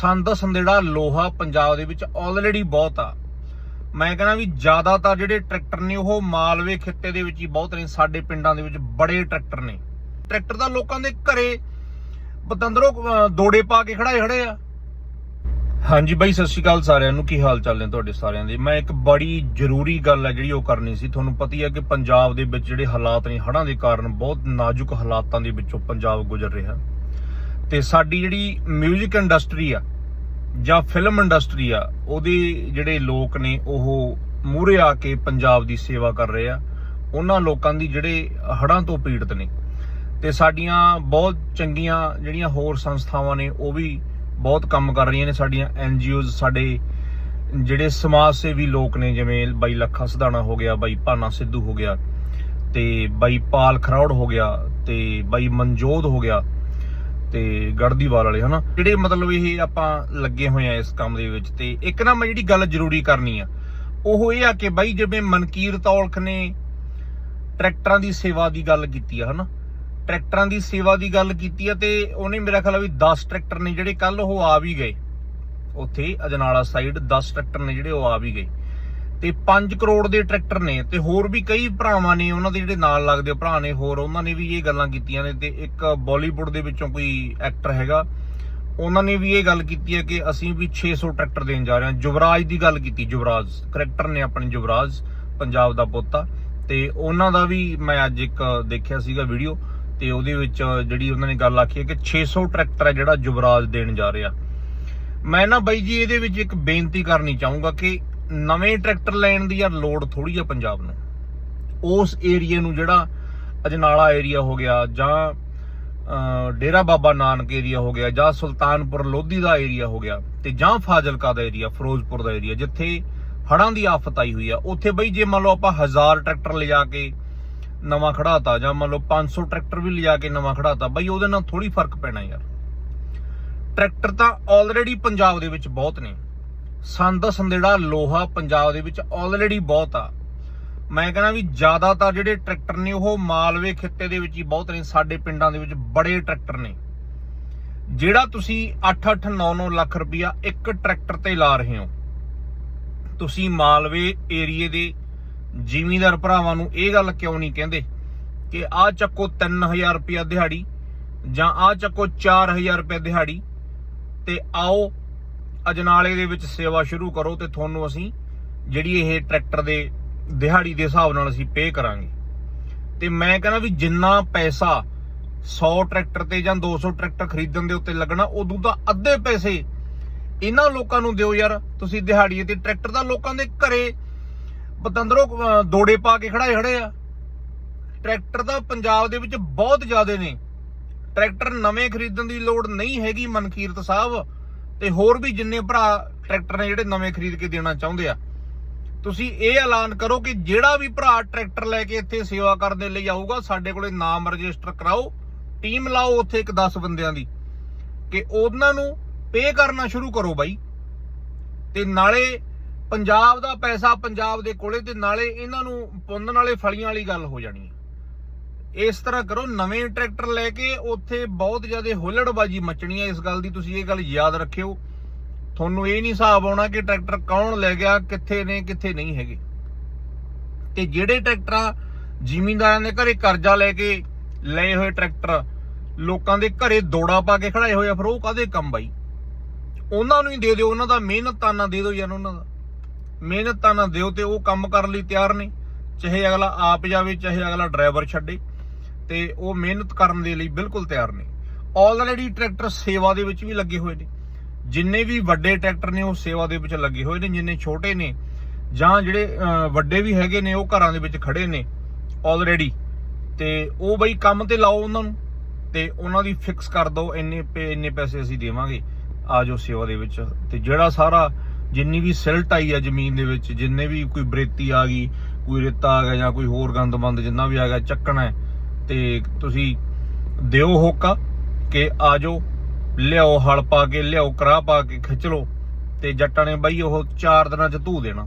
ਸੰਦ ਸੰਦੇੜਾ ਲੋਹਾ ਪੰਜਾਬ ਦੇ ਵਿੱਚ ਆਲਰੇਡੀ ਬਹੁਤ ਆ। ਮੈਂ ਕਹਿੰਦਾ ਵੀ ਜ਼ਿਆਦਾਤਰ ਜਿਹੜੇ ਟਰੈਕਟਰ ਨੇ, ਉਹ ਮਾਲਵੇ ਖਿੱਤੇ ਦੇ ਵਿੱਚ ਹੀ ਬਹੁਤ ਨੇ, ਸਾਡੇ ਪਿੰਡਾਂ ਦੇ ਵਿੱਚ ਬੜੇ ਟਰੈਕਟਰ ਨੇ। ਟਰੈਕਟਰ ਤਾਂ ਲੋਕਾਂ ਦੇ ਘਰੇ ਬਤੰਦਰੋਂ ਦੋੜੇ ਪਾ ਕੇ ਖੜਾਏ ਖੜੇ ਆ। ਹਾਂਜੀ ਬਾਈ, ਸਤਿ ਸ਼੍ਰੀ ਅਕਾਲ ਸਾਰਿਆਂ ਨੂੰ। ਕੀ ਹਾਲ ਚਾਲ ਨੇ ਤੁਹਾਡੇ ਸਾਰਿਆਂ ਦੇ? ਮੈਂ ਇੱਕ ਬੜੀ ਜ਼ਰੂਰੀ ਗੱਲ ਹੈ ਜਿਹੜੀ ਉਹ ਕਰਨੀ ਸੀ। ਤੁਹਾਨੂੰ ਪਤਾ ਹੀ ਹੈ ਕਿ ਪੰਜਾਬ ਦੇ ਵਿੱਚ ਜਿਹੜੇ ਹਾਲਾਤ ਨੇ, ਹੜ੍ਹਾਂ ਦੇ ਕਾਰਨ ਬਹੁਤ ਨਾਜ਼ੁਕ ਹਾਲਾਤਾਂ ਦੇ ਵਿੱਚੋਂ ਪੰਜਾਬ ਗੁਜ਼ਰ ਰਿਹਾ। ਤੇ ਸਾਡੀ ਜਿਹੜੀ 뮤직 ਇੰਡਸਟਰੀ ਆ ਜਾਂ ਫਿਲਮ ਇੰਡਸਟਰੀ ਆ, ਉਹਦੇ ਜਿਹੜੇ ਲੋਕ ਨੇ, ਉਹ ਮੂਹਰੇ ਆ ਕੇ ਪੰਜਾਬ ਦੀ ਸੇਵਾ ਕਰ ਰਹੇ ਆ। ਉਹਨਾਂ ਲੋਕਾਂ ਦੀ ਜਿਹੜੇ ਹੜ੍ਹਾਂ ਤੋਂ ਪੀੜਤ ਨੇ। ਤੇ ਸਾਡੀਆਂ ਬਹੁਤ ਚੰਗੀਆਂ ਜਿਹੜੀਆਂ ਹੋਰ ਸੰਸਥਾਵਾਂ ਨੇ, ਉਹ ਵੀ ਬਹੁਤ ਕੰਮ ਕਰ ਰਹੀਆਂ ਨੇ। ਸਾਡੀਆਂ ਐਨਜੀਓਜ਼ ਸਾਡੇ ਜਿਹੜੇ ਸਮਾਜ ਸੇਵੀ ਲੋਕ ਨੇ, ਜਿਵੇਂ ਬਾਈ ਲੱਖਾ ਸਧਾਣਾ ਹੋ ਗਿਆ, ਬਾਈ ਭਾਨਾ ਸਿੱਧੂ ਹੋ ਗਿਆ, ਤੇ ਬਾਈ ਪਾਲ ਖਰੌੜ ਹੋ ਗਿਆ, ਤੇ ਬਾਈ ਮਨਜੋਤ ਹੋ ਗਿਆ। ਤੇ ਗੜਦੀਵਾਲ ਵਾਲੇ ਹਨਾ? ਜਿਹੜੇ ਮਤਲਬ ਇਹ ਆਪਾਂ ਲੱਗੇ ਹੋਏ ਆ ਇਸ ਕੰਮ ਦੇ ਵਿੱਚ ਤੇ ਇੱਕ ਨਾ ਮੈਂ ਜਿਹੜੀ ਗੱਲ ਜ਼ਰੂਰੀ ਕਰਨੀ ਆ, ਉਹ ਇਹ ਆ ਕਿ ਬਾਈ ਜਿਵੇਂ ਮਨਕੀਰ ਤੌਲਖ ਨੇ ਟਰੈਕਟਰਾਂ ਦੀ ਸੇਵਾ ਦੀ ਗੱਲ ਕੀਤੀ ਆ, ਹਨਾ? ਟਰੈਕਟਰਾਂ ਦੀ ਸੇਵਾ ਦੀ ਗੱਲ ਕੀਤੀ ਆ ਤੇ ਉਹਨੇ ਮੇਰਾ ਖਿਆਲ ਆ ਵੀ 10 ਟਰੈਕਟਰ ਨੇ ਜਿਹੜੇ ਕੱਲ ਉਹ ਆ ਵੀ ਗਏ। ਉੱਥੇ ਅਜਨਾਲਾ ਸਾਈਡ 10 ਟਰੈਕਟਰ ਨੇ ਜਿਹੜੇ ਉਹ ਆ ਵੀ ਗਏ। ਤੇ 5 ਕਰੋੜ ਦੇ ਟਰੈਕਟਰ ਨੇ ਤੇ ਹੋਰ ਵੀ ਕਈ ਭਰਾਵਾਂ ਨੇ, ਉਹਨਾਂ ਦੇ ਜਿਹੜੇ ਨਾਲ ਲੱਗਦੇ ਭਰਾ ਨੇ ਹੋਰ, ਉਹਨਾਂ ਨੇ ਵੀ ਇਹ ਗੱਲਾਂ ਕੀਤੀਆਂ ਨੇ ਤੇ ਇੱਕ ਬਾਲੀਵੁੱਡ ਦੇ ਵਿੱਚੋਂ ਕੋਈ ਐਕਟਰ ਹੈਗਾ, ਉਹਨਾਂ ਨੇ ਵੀ ਇਹ ਗੱਲ ਕੀਤੀ ਹੈ ਕਿ ਅਸੀਂ ਵੀ 600 ਟਰੈਕਟਰ ਦੇਣ ਜਾ ਰਹੇ ਹਾਂ। ਯੁਵਰਾਜ ਦੀ ਗੱਲ ਕੀਤੀ, ਯੁਵਰਾਜ, ਕਰੈਕਟਰ ਨੇ ਆਪਣੇ ਯੁਵਰਾਜ, ਪੰਜਾਬ ਦਾ ਪੋਤਾ ਆ ਤੇ ਉਹਨਾਂ ਦਾ ਵੀ ਮੈਂ ਅੱਜ ਇੱਕ ਦੇਖਿਆ ਸੀਗਾ ਵੀਡੀਓ, ਤੇ ਉਹਦੇ ਵਿੱਚ ਜਿਹੜੀ ਉਹਨਾਂ ਨੇ ਗੱਲ ਆਖੀ ਹੈ ਕਿ 600 ਟਰੈਕਟਰ ਹੈ ਜਿਹੜਾ ਯੁਵਰਾਜ ਦੇਣ ਜਾ ਰਿਹਾ। ਮੈਂ ਨਾ ਬਾਈ ਜੀ, ਇਹਦੇ ਵਿੱਚ ਇੱਕ ਬੇਨਤੀ ਕਰਨੀ ਚਾਹੂੰਗਾ ਕਿ ਨਵੇਂ ਟਰੈਕਟਰ ਲੈਣ ਦੀ ਯਾਰ ਲੋੜ ਥੋੜੀ ਆ ਪੰਜਾਬ ਨੂੰ। ਉਸ ਏਰੀਆ ਨੂੰ ਜਿਹੜਾ ਅਜਨਾਲਾ ਏਰੀਆ ਹੋ ਗਿਆ ਜਾਂ ਡੇਰਾ ਬਾਬਾ ਨਾਨਕ ਏਰੀਆ ਹੋ ਗਿਆ ਜਾਂ ਸੁਲਤਾਨਪੁਰ ਲੋਧੀ ਦਾ ਏਰੀਆ ਹੋ ਗਿਆ ਤੇ ਜਾਂ ਫਾਜ਼ਿਲਕਾ ਦਾ ਏਰੀਆ, ਫਿਰੋਜ਼ਪੁਰ ਦਾ ਏਰੀਆ, ਜਿੱਥੇ ਹੜ੍ਹਾਂ ਦੀ ਆਫਤ ਆਈ ਹੋਈ ਆ, ਉੱਥੇ ਬਈ ਜੇ ਮੰਨ ਲਓ ਆਪਾਂ 1000 ਟਰੈਕਟਰ ਲਿਜਾ ਕੇ ਨਵਾਂ ਖੜਾਤਾ ਜਾਂ ਮੰਨ ਲਓ 500 ਟਰੈਕਟਰ ਵੀ ਲਿਜਾ ਕੇ ਨਵਾਂ ਖੜਾਤਾ ਬਈ ਉਹਦੇ ਨਾਲ ਥੋੜੀ ਫ਼ਰਕ ਪੈਣਾ ਯਾਰ। ਟਰੈਕਟਰ ਤਾਂ ਆਲਰੇਡੀ ਪੰਜਾਬ ਦੇ ਵਿੱਚ ਬਹੁਤ ਨੇ। ਸੰਦ ਸੰਦੇੜਾ ਲੋਹਾ ਪੰਜਾਬ ਦੇ ਵਿੱਚ ਆਲਰੇਡੀ ਬਹੁਤ ਆ। ਮੈਂ ਕਹਿੰਦਾ ਵੀ ਜ਼ਿਆਦਾਤਰ ਜਿਹੜੇ ਟਰੈਕਟਰ ਨੇ, ਉਹ ਮਾਲਵੇ ਖਿੱਤੇ ਦੇ ਵਿੱਚ ਹੀ ਬਹੁਤ ਨੇ, ਸਾਡੇ ਪਿੰਡਾਂ ਦੇ ਵਿੱਚ ਬੜੇ ਟਰੈਕਟਰ ਨੇ। ਜਿਹੜਾ ਤੁਸੀਂ 8-8 9-9 ਲੱਖ ਰੁਪਇਆ ਇੱਕ ਟਰੈਕਟਰ ਤੇ ਲਾ ਰਹੇ ਹੋ, ਤੁਸੀਂ ਮਾਲਵੇ ਏਰੀਏ ਦੇ ਜ਼ਿਮੀਂਦਾਰ ਭਰਾਵਾਂ ਨੂੰ ਇਹ ਗੱਲ ਕਿਉਂ ਨਹੀਂ ਕਹਿੰਦੇ ਕਿ ਆਹ ਚੱਕੋ 3000 ਰੁਪਇਆ ਦਿਹਾੜੀ ਜਾਂ ਆਹ ਚੱਕੋ 4000 ਰੁਪਇਆ ਦਿਹਾੜੀ ਤੇ ਆਓ ਅਜਨਾਲੇ ਦੇ ਵਿੱਚ ਸੇਵਾ ਸ਼ੁਰੂ ਕਰੋ ਤੇ ਤੁਹਾਨੂੰ ਅਸੀਂ ਜਿਹੜੀ ਇਹ ਟਰੈਕਟਰ ਦੇ ਦਿਹਾੜੀ ਦੇ ਹਿਸਾਬ ਨਾਲ ਅਸੀਂ ਪੇ ਕਰਾਂਗੇ। ਤੇ ਮੈਂ ਕਹਿੰਦਾ ਵੀ ਜਿੰਨਾ ਪੈਸਾ 100 ਟਰੈਕਟਰ ਤੇ ਜਾਂ 200 ਟਰੈਕਟਰ ਖਰੀਦਣ ਦੇ ਉੱਤੇ ਲੱਗਣਾ ਉਦੋਂ ਤਾਂ ਅੱਧੇ ਪੈਸੇ ਇਹਨਾਂ ਲੋਕਾਂ ਨੂੰ ਦਿਓ ਯਾਰ। ਤੁਸੀਂ ਦਿਹਾੜੀ ਤੇ ਟਰੈਕਟਰ ਤਾਂ ਲੋਕਾਂ ਦੇ ਘਰੇ ਬਤੰਦਰੋਂ ਅਹ, ਦੋੜੇ ਪਾ ਕੇ ਖੜਾਏ ਖੜੇ ਆ। ਟਰੈਕਟਰ ਤਾਂ ਪੰਜਾਬ ਦੇ ਵਿੱਚ ਬਹੁਤ ਜ਼ਿਆਦੇ ਨੇ। ਟਰੈਕਟਰ ਨਵੇਂ ਖਰੀਦਣ ਦੀ ਲੋੜ ਨਹੀਂ ਹੈਗੀ ਮਨਕੀਰਤ ਸਾਹਿਬ। ਤੇ ਹੋਰ ਵੀ ਜਿੰਨੇ ਭਰਾ ਟਰੈਕਟਰ ਨੇ ਜਿਹੜੇ ਨਵੇਂ ਖਰੀਦ ਕੇ ਦੇਣਾ ਚਾਹੁੰਦੇ ਆ, ਤੁਸੀਂ ਇਹ ਐਲਾਨ ਕਰੋ ਕਿ ਜਿਹੜਾ ਵੀ ਭਰਾ ਟਰੈਕਟਰ ਲੈ ਕੇ ਇੱਥੇ ਸੇਵਾ ਕਰਨ ਦੇ ਲਈ ਆਊਗਾ, ਸਾਡੇ ਕੋਲੇ ਨਾਮ ਰਜਿਸਟਰ ਕਰਾਓ, ਟੀਮ ਲਾਓ ਉੱਥੇ ਇੱਕ 10 ਬੰਦਿਆਂ ਦੀ, ਕਿ ਉਹਨਾਂ ਨੂੰ ਪੇ ਕਰਨਾ ਸ਼ੁਰੂ ਕਰੋ ਬਾਈ। ਤੇ ਨਾਲੇ ਪੰਜਾਬ ਦਾ ਪੈਸਾ ਪੰਜਾਬ ਦੇ ਕੋਲੇ, ਤੇ ਨਾਲੇ ਇਹਨਾਂ ਨੂੰ ਪੁੰਨ ਵਾਲੇ ਫਲੀਆਂ ਵਾਲੀ ਗੱਲ ਹੋ ਜਾਣੀ ਹੈ। ਇਸ ਤਰ੍ਹਾਂ ਕਰੋ, ਨਵੇਂ ਟਰੈਕਟਰ ਲੈ ਕੇ ਉੱਥੇ ਬਹੁਤ ਜ਼ਿਆਦਾ ਹੁੱਲੜਬਾਜੀ ਮਚਣੀ ਹੈ ਇਸ ਗੱਲ ਦੀ, ਤੁਸੀਂ ਇਹ ਗੱਲ ਯਾਦ ਰੱਖਿਓ। ਤੁਹਾਨੂੰ ਇਹ ਨਹੀਂ ਹਿਸਾਬ ਆਉਣਾ ਕਿ ਟਰੈਕਟਰ ਕੌਣ ਲੈ ਗਿਆ, ਕਿੱਥੇ ਨੇ, ਕਿੱਥੇ ਨਹੀਂ ਹੈਗੇ। ਤੇ ਜਿਹੜੇ ਟਰੈਕਟਰਾਂ ਜ਼ਿਮੀਂਦਾਰਾਂ ਦੇ ਘਰੇ ਕਰਜ਼ਾ ਲੈ ਕੇ ਲਏ ਹੋਏ ਟਰੈਕਟਰ, ਲੋਕਾਂ ਦੇ ਘਰੇ ਦੋੜਾ ਪਾ ਕੇ ਖੜਾਏ ਹੋਏ ਆ, ਫਿਰ ਉਹ ਕਾਦੇ ਕੰਮ ਬਾਈ? ਉਹਨਾਂ ਨੂੰ ਹੀ ਦੇ ਦਿਓ, ਉਹਨਾਂ ਦਾ ਮਿਹਨਤਾਨਾ ਦੇ ਦਿਓ ਯਾਰ ਉਹਨਾਂ ਦਾ। ਮਿਹਨਤਾਨਾ ਦਿਓ ਤੇ ਉਹ ਕੰਮ ਕਰਨ ਲਈ ਤਿਆਰ ਨੇ, ਚਾਹੇ ਅਗਲਾ ਆਪ ਜਾਵੇ, ਚਾਹੇ ਅਗਲਾ ਡਰਾਈਵਰ ਛੱਡੇ। ਤੇ ਉਹ ਮਿਹਨਤ ਕਰਨ ਦੇ ਲਈ ਬਿਲਕੁਲ ਤਿਆਰ ਨੇ। ਆਲਰੇਡੀ ਟਰੈਕਟਰ ਸੇਵਾ ਦੇ ਵਿੱਚ ਵੀ ਲੱਗੇ ਹੋਏ ਨੇ। ਜਿੰਨੇ ਵੀ ਵੱਡੇ ਟਰੈਕਟਰ ਨੇ, ਉਹ ਸੇਵਾ ਦੇ ਵਿੱਚ ਲੱਗੇ ਹੋਏ ਨੇ। ਜਿੰਨੇ ਛੋਟੇ ਨੇ ਜਾਂ ਜਿਹੜੇ ਵੱਡੇ ਵੀ ਹੈਗੇ ਨੇ, ਉਹ ਘਰਾਂ ਦੇ ਵਿੱਚ ਖੜੇ ਨੇ ਆਲਰੇਡੀ ਤੇ ਉਹ ਬਈ ਕੰਮ ਤੇ ਲਾਓ ਉਹਨਾਂ ਨੂੰ ਤੇ ਉਹਨਾਂ ਦੀ ਫਿਕਸ ਕਰ ਦਿਓ ਇੰਨੇ ਪੇ, ਇੰਨੇ ਪੈਸੇ ਅਸੀਂ ਦੇਵਾਂਗੇ। ਆ ਜੋ ਸੇਵਾ ਦੇ ਵਿੱਚ। ਤੇ ਜਿਹੜਾ ਸਾਰਾ ਜਿੰਨੀ ਵੀ ਸਿਲਟ ਆਈ ਆ ਜ਼ਮੀਨ ਦੇ ਵਿੱਚ, ਜਿੰਨੇ ਵੀ ਕੋਈ ਬਰੇਤੀ ਆ ਗਈ, ਕੋਈ ਰੇਤਾ ਆ ਗਿਆ ਜਾਂ ਕੋਈ ਹੋਰ ਗੰਦਮੰਦ ਜਿੰਨਾ ਵੀ ਆ ਗਿਆ, ਚੱਕਣਾ ਹੈ ਤੇ ਤੁਸੀਂ ਦਿਓ ਹੋਕਾ ਕਿ ਆਜੋ, ਲਿਆਓ ਹਲ ਪਾ ਕੇ, ਲਿਆਓ ਕਰਾਹ ਪਾ ਕੇ ਖਿੱਚ ਲਓ ਤੇ ਜੱਟਾਂ ਨੇ ਬਾਈ ਉਹ 4 ਦਿਨਾਂ ਚ ਧੂ ਦੇਣਾ।